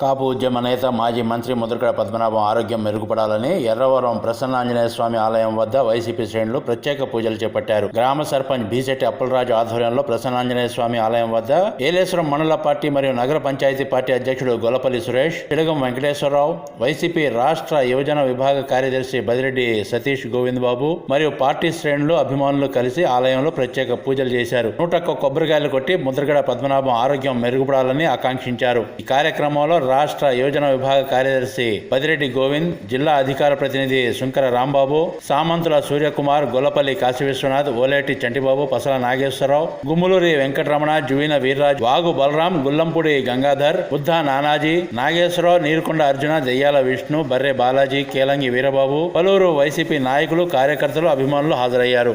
కాపు ఉద్యమ నేత మాజీ మంత్రి ముద్రగడ పద్మనాభం ఆరోగ్యం మెరుగుపడాలని ఎర్రవరం ప్రసన్నాంజనేయ స్వామి ఆలయం వద్ద వైసీపీ శ్రేణులు ప్రత్యేక పూజలు చేపట్టారు. గ్రామ సర్పంచ్ బీసెట్టి అప్పలరాజు ఆధ్వర్యంలో ప్రసన్నాంజనేయ స్వామి ఆలయం వద్ద ఏలేశ్వరం మండల పార్టీ మరియు నగర పంచాయతీ పార్టీ అధ్యక్షుడు గొల్లపల్లి సురేష్ పిడగం వెంకటేశ్వరరావు వైసీపీ రాష్ట్ర యువజన విభాగ కార్యదర్శి బదిరెడ్డి సతీష్ గోవింద్ బాబు మరియు పార్టీ శ్రేణులు అభిమానులు కలిసి ఆలయంలో ప్రత్యేక పూజలు చేశారు. నూట ఒక్క కొబ్బరికాయలు కొట్టి ముద్రగడ పద్మనాభం ఆరోగ్యం మెరుగుపడాలని ఆకాంక్షించారు. ఈ కార్యక్రమంలో రాష్ట్ర యోజన విభాగ కార్యదర్శి పదిరెడ్డి గోవింద్ జిల్లా అధికార ప్రతినిధి శంకర రాంబాబు సామంతుల సూర్యకుమార్ గొల్లపల్లి కాశీ విశ్వనాథ్ ఓలేటి చంటిబాబు పసల నాగేశ్వరరావు గుమ్ములూరి వెంకటరమణ జువీన వీర్రాజ్ వాగు బలరాం గుల్లంపూడి గంగాధర్ బుద్ధ నానాజీ నాగేశ్వరరావు నీరుకొండ అర్జున దెయ్యాల విష్ణు బర్రె బాలాజీ కేలంగి వీరబాబు పలువురు వైసీపీ నాయకులు కార్యకర్తలు అభిమానులు హాజరయ్యారు.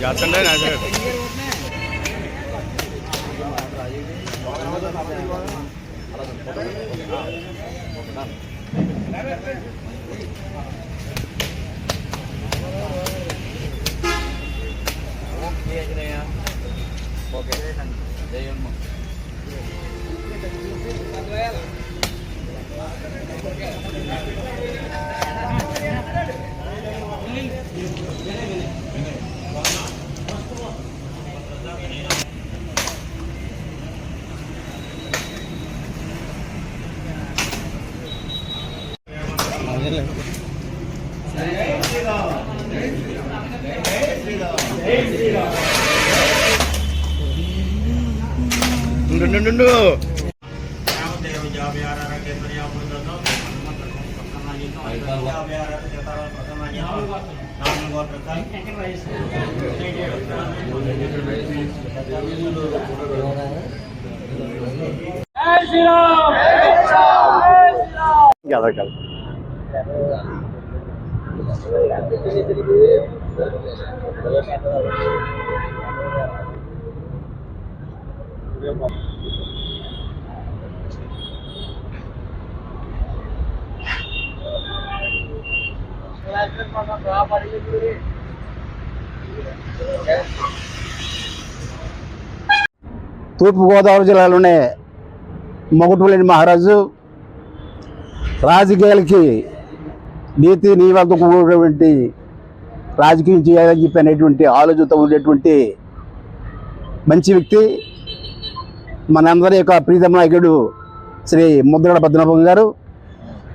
జాతండి నాయన okay Ajanayya okay Jayamma no, no, no. ఉండు ఉండు, ఉండు కదా కదా తూర్పుగోదావరి జిల్లాలోనే మొగటులేని మహారాజు రాజకీయాలకి నీతి నియమాలతో కూడినటువంటి రాజకీయం చేయాలని చెప్పి అనేటువంటి ఆలోచనతో ఉండేటువంటి మంచి వ్యక్తి. మనందరి యొక్క ప్రీతమ నాయకుడు శ్రీ ముద్రగడ పద్మనాభం గారు.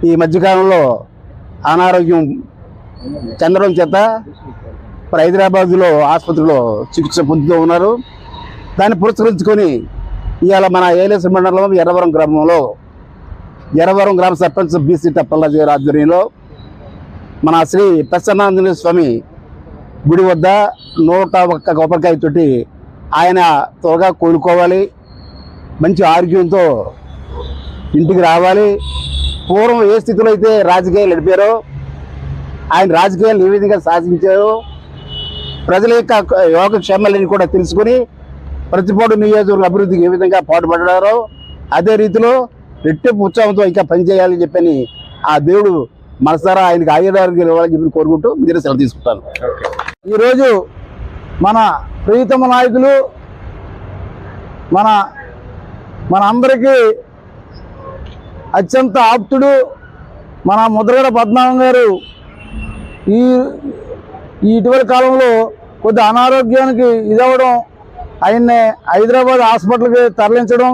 ఈ మధ్యకాలంలో అనారోగ్యం చెందడం చేత మరి హైదరాబాద్లో ఆసుపత్రిలో చికిత్స పొందుతూ ఉన్నారు. దాన్ని పురస్కరించుకొని ఇవాళ మన ఏలేశ్వర మండలం ఎర్రవరం గ్రామంలో ఎర్రవరం గ్రామ సర్పంచ్ బీసీ టప్పల్లాజీ ఆధ్వర్యంలో మన శ్రీ ప్రసన్నాంజనేయ స్వామి గుడి వద్ద నూట ఒక్క కొబ్బరికాయతోటి ఆయన త్వరగా కోలుకోవాలి. మంచి ఆరోగ్యంతో ఇంటికి రావాలి. పూర్వం ఏ స్థితిలో అయితే రాజకీయాలు నడిపారో ఆయన రాజకీయాలు ఏ విధంగా సాధించారో ప్రజల యొక్క యోగక్షేమాలని కూడా తెలుసుకొని ప్రతిపాడు నియోజకవర్గ అభివృద్ధికి ఏ విధంగా పాటుపడ్డారో అదే రీతిలో రెట్టింపు ఉత్సాహంతో ఇంకా పనిచేయాలని చెప్పని ఆ దేవుడు మనసారా ఆయనకి ఆయుధారోగ్యాలు ఇవ్వాలని చెప్పి కోరుకుంటూ మీరు సెలవు తీసుకుంటాను. ఈరోజు మన ప్రీతమ నాయకులు మన మన అందరికీ అత్యంత ఆప్తుడు మన ముద్రగడ పద్మనాభం గారు ఈ ఈ ఇటీవల కాలంలో కొద్ది అనారోగ్యానికి ఇదవడం ఆయన్ని హైదరాబాద్ హాస్పిటల్కి తరలించడం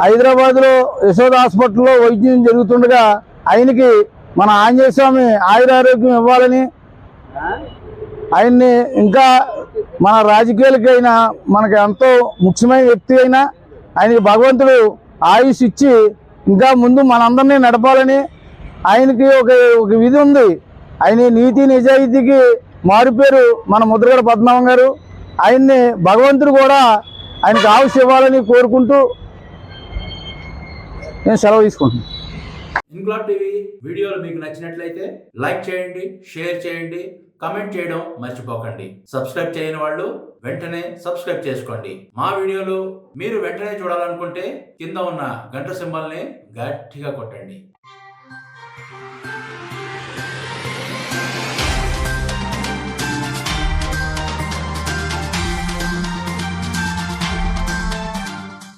హైదరాబాద్లో యశోద హాస్పిటల్లో వైద్యం జరుగుతుండగా ఆయనకి మన ఆంజనేయ స్వామి ఆయురారోగ్యం ఇవ్వాలని ఆయన్ని ఇంకా మన రాజకీయాలకైనా మనకి ఎంతో ముఖ్యమైన వ్యక్తి అయినా ఆయనకి భగవంతుడు ఆయుష్ ఇచ్చి ఇంకా ముందు మనందరినీ నడపాలని ఆయనకి ఒక ఒక విధి ఉంది. ఆయన నీతి నిజాయితీకి మారుపేరు మన ముద్రగడ పద్మనాభం గారు. ఆయన్ని భగవంతుడు కూడా ఆయనకు ఆయుష్ ఇవ్వాలని కోరుకుంటూ నేను సెలవు తీసుకుంటున్నాను. ఇన్క్లాబ్ టీవీ వీడియోలు మీకు నచ్చినట్లయితే లైక్ చేయండి షేర్ చేయండి కమెంట్ చేయడం మర్చిపోకండి. సబ్స్క్రైబ్ చేయని వాళ్ళు వెంటనే సబ్స్క్రైబ్ చేసుకోండి. మా వీడియోలు మీరు వెంటనే చూడాలనుకుంటే కింద ఉన్న గంట సింబల్ని గట్టిగా కొట్టండి.